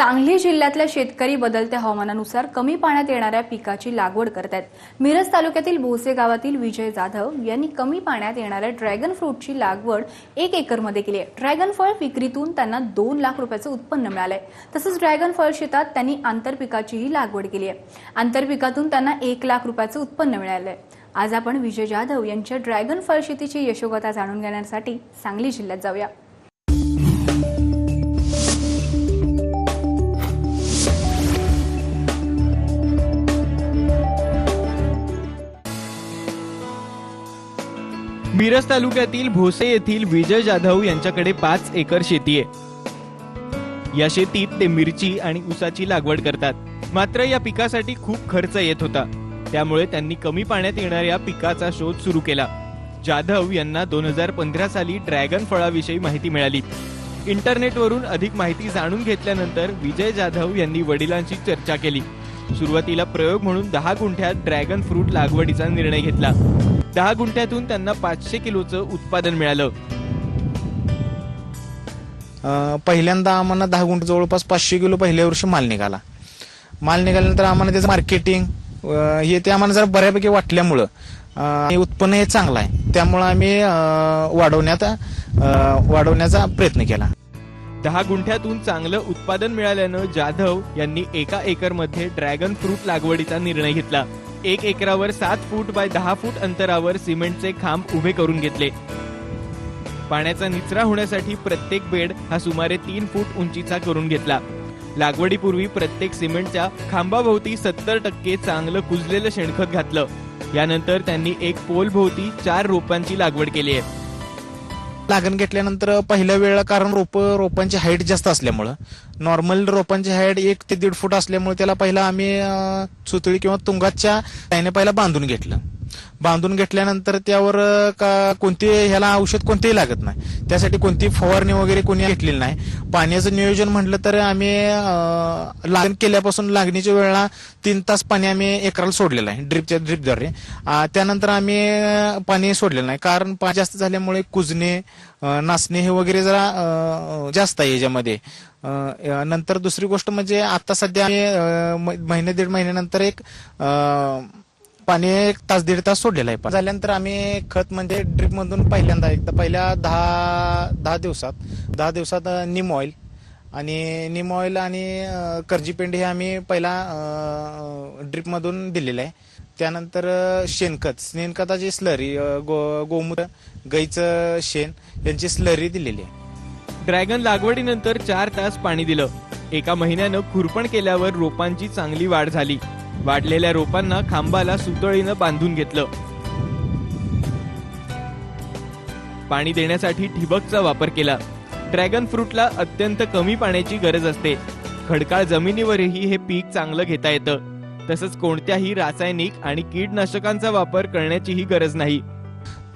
सांगली जिल्ह्यातल्या शेतकरी बदलत्या हवामानानुसार कमी पाण्यात येणाऱ्या पिकाची लागवड करत आहेत मिरज तालुक्यातील भोसे गावातील विजय जाधव यांनी कमी पाण्यात येणाऱ्या ड्रॅगन फ्रूटची लागवड एक एकरमध्ये केली आहे. ड्रॅगन फळ विक्रीतून त्यांना दोन लाख रुपयाचं उत्पन्न मिळालंय. तसंच ड्रॅगन फळ शेतात त्यांनी आंतरपिकाचीही लागवड केली आहे. आंतरपिकातून त्यांना एक लाख रुपयाचं उत्पन्न मिळालंय. आज आपण विजय जाधव यांच्या ड्रॅगन फळ शेतीची यशोगता जाणून घेण्यासाठी सांगली जिल्ह्यात जाऊया. मिरज तालुक्यातील भोसे येथील विजय जाधव यांच्याकडे पाच एकर शेती आहे. या शेतीत ते मिरची आणि ऊसाची लागवड करतात. मात्र या पिकासाठी खूप खर्च येत होता. त्यामुळे त्यांनी कमी पाण्यात येणाऱ्या पिकाचा शोध सुरू केला. जाधव यांना दोन हजार पंधरा साली ड्रॅगन फळाविषयी माहिती मिळाली. इंटरनेटवरून अधिक माहिती जाणून घेतल्यानंतर विजय जाधव यांनी वडिलांशी चर्चा केली. सुरुवातीला प्रयोग म्हणून दहा गुंठ्यात ड्रॅगन फ्रूट लागवडीचा निर्णय घेतला. दहा गुंठ्यातून त्यांना पाचशे किलोचं उत्पादन मिळालं. अं, पहिल्यांदा आम्हाला दहा गुंठ जवळपास पाचशे किलो पहिल्या वर्षी माल निघाला. माल निघाल्यानंतर आम्हाला त्याचं मार्केटिंग हे ते आम्हाला जरा बऱ्यापैकी वाटल्यामुळं अं, हे उत्पन्न हे चांगलं आहे. त्यामुळं आम्ही अं, वाढवण्यात अं, वाढवण्याचा प्रयत्न केला. दहा गुंठ्यातून चांगलं उत्पादन मिळाल्यानं जाधव यांनी एका एकरमध्ये ड्रॅगन फ्रूट लागवडीचा निर्णय घेतला. एक एकरावर सात फूट बाय दहा फूट अंतरावर सिमेंटचे खांब उभे करून घेतले. पाण्याचा निचरा होण्यासाठी प्रत्येक बेड हा सुमारे तीन फूट उंचीचा करून घेतला. लागवडीपूर्वी प्रत्येक सिमेंटच्या खांबाभोवती सत्तर टक्के चांगलं कुजलेलं शेणखत घातलं. यानंतर त्यांनी एक पोल भोवती चार रोपांची लागवड केली आहे. लागण घेतल्यानंतर पहिल्या वेळेला कारण रोप रोपांची हाईट जास्त असल्यामुळं. नॉर्मल रोपांची हाईट एक ते दीड फूट असल्यामुळे त्याला पहिला आम्ही चुतळी सुतळी किंवा तुंगाच्या त्याने पहिला बांधून घेतलं. बांधून घेतल्यानंतर त्यावर का कोणते ह्याला औषध कोणतेही लागत नाही. त्यासाठी कोणती फवारणी वगैरे कोणी घेतलेली नाही. पाण्याचं नियोजन म्हटलं तर आम्ही लागण केल्यापासून लागणीच्या वेळेला तीन तास पाणी आम्ही एकराला सोडलेलं आहे ड्रिपच्या ड्रिपद्वारे. त्यानंतर आम्ही पाणी सोडलेलं नाही. कारण पाणी जास्त झाल्यामुळे कुजणे नाचणे हे वगैरे जरा जास्त आहे याच्यामध्ये. नंतर दुसरी गोष्ट म्हणजे आता सध्या आम्ही म- महिने दीड महिन्यानंतर एक पाणी एक तास दीड तास सोडलेलं आहे झाल्यानंतर आम्ही खत म्हणजे ड्रिप मधून पहिल्यांदा एकदा पहिल्या दहा दहा दिवसात दहा दिवसात निम ऑइल आणि निम ऑइल आणि अं, हे आम्ही पहिला ड्रिप मधून दिलेलं आहे. त्यानंतर शेणखत शेणखताची स्लरी गो गोमूत्र गाईचं शेण यांची स्लरी दिलेली आहे. ड्रॅगन लागवडीनंतर चार तास पाणी दिलं. एका महिन्यानं खुरपण केल्यावर रोपांची चांगली वाढ झाली. वाढलेल्या रोपांना खांबाला सुतळीनं बांधून घेतलं. पाणी देण्यासाठी ठिबकचा वापर केला. ड्रॅगन फ्रूटला अत्यंत कमी पाण्याची गरज असते. खडकाळ जमिनीवरही हे पीक चांगलं घेता येतं. तसंच कोणत्याही रासायनिक आणि कीटनाशकांचा वापर करण्याचीही गरज नाही.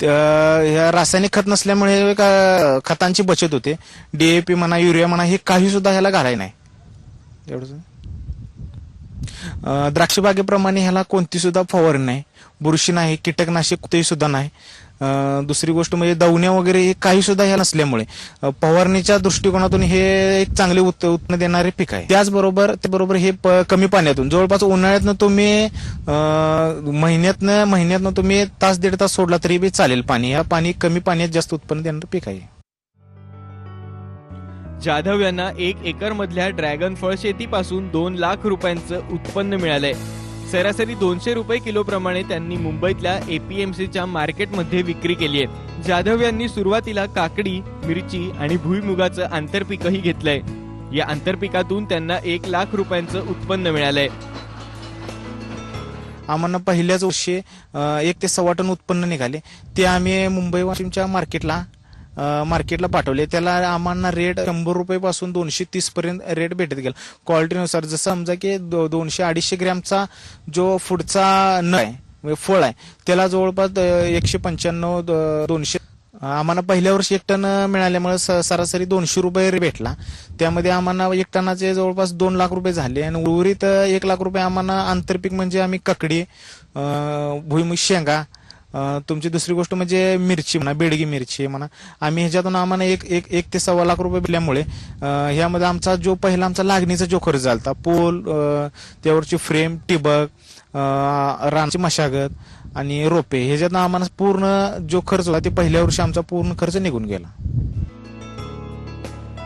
त्या- ह्या रासायनिक खत नसल्यामुळे का- खतांची बचत होते. डीएपी म्हणा युरिया म्हणा हे काही सुद्धा ह्याला घालाय नाही. एवढंच. द्राक्षबागेप्रमाणे ह्याला कोणती सुद्धा फवारणी नाही. बुरशी नाही कीटकनाशक कुठेही सुद्धा नाही. दुसरी गोष्ट म्हणजे दवण्या वगैरे हे काही सुद्धा ह्या नसल्यामुळे फवारणीच्या दृष्टिकोनातून हे एक चांगले उत्पन्न देणारे पीक आहे. त्याचबरोबर त्याबरोबर हे प- कमी पाण्यातून जवळपास उन्हाळ्यातनं तुम्ही महिन्यातनं महिन्यातनं तुम्ही तास दीड तास सोडला तरी बी चालेल पाणी. या पाणी कमी पाण्यात जास्त उत्पन्न देणारं पीक आहे. जाधव यांना एक एकर मधल्या ड्रॅगन फळ शेतीपासून दोन लाख रुपयांचं उत्पन्न मिळालंय. सरासरी दोनशे रुपये किलोप्रमाणे त्यांनी मुंबईतल्या एपीएमसीच्या मार्केटमध्ये विक्री केली आहे. जाधव यांनी सुरुवातीला काकडी मिरची आणि भुईमुगाचं आंतरपीकही घेतलंय. या आंतरपिकातून त्यांना एक लाख रुपयांचं उत्पन्न मिळालंय. आम्हाला पहिल्याच वर्षी एक ते सव्वा टन उत्पन्न निघाले. ते आम्ही मुंबई वाशिमच्या मार्केटला मार्केटला पाठवले. त्याला आम्हाला रेट शंभर रुपये पासून दोनशे तीस पर्यंत रेट भेटत गेला. क्वालिटीनुसार जसं समजा की दो- दोनशे अडीचशे ग्रॅमचा जो पुढचा न आहे म्हणजे फळ आहे त्याला जवळपास एकशे पंच्याण्णव द- दोनशे. आम्हाला पहिल्या वर्षी एक टन मिळाल्यामुळे स- सरासरी दोनशे रुपये रे- भेटला. त्यामध्ये आम्हाला एक टनाचे जवळपास दोन लाख रुपये झाले. आणि उर्वरित एक लाख रुपये आम्हाला आंतरपीक म्हणजे आम्ही ककडी भुईमुग शेंगा तुमची दुसरी गोष्ट म्हणजे मिरची म्हणा बेडगी मिरची म्हणा. आम्ही ह्याच्यातून आम्हाला एक एक एक ते सव्वा लाख रुपये दिल्यामुळे ह्यामध्ये आमचा जो पहिला आमचा लागणीचा जो खर्च झाला पोल त्यावरची फ्रेम टिबक रानची मशागत आणि रोपे ह्याच्यातनं आम्हाला पूर्ण जो खर्च होता ते पहिल्या वर्षी आमचा पूर्ण खर्च निघून गेला.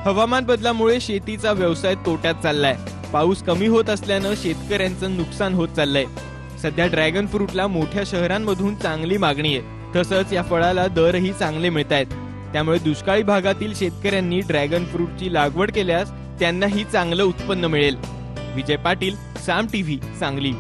हवामान बदलामुळे शेतीचा व्यवसाय तोट्यात चाललाय. पाऊस कमी होत असल्यानं शेतकऱ्यांचं नुकसान होत चाललंय. सध्या ड्रॅगन फ्रूटला मोठ्या शहरांमधून चांगली मागणी आहे. तसंच या फळाला दरही चांगले मिळत आहेत. त्यामुळे दुष्काळी भागातील शेतकऱ्यांनी ड्रॅगन फ्रूटची लागवड केल्यास त्यांनाही चांगलं उत्पन्न मिळेल. विजय पाटील साम टीव्ही सांगली.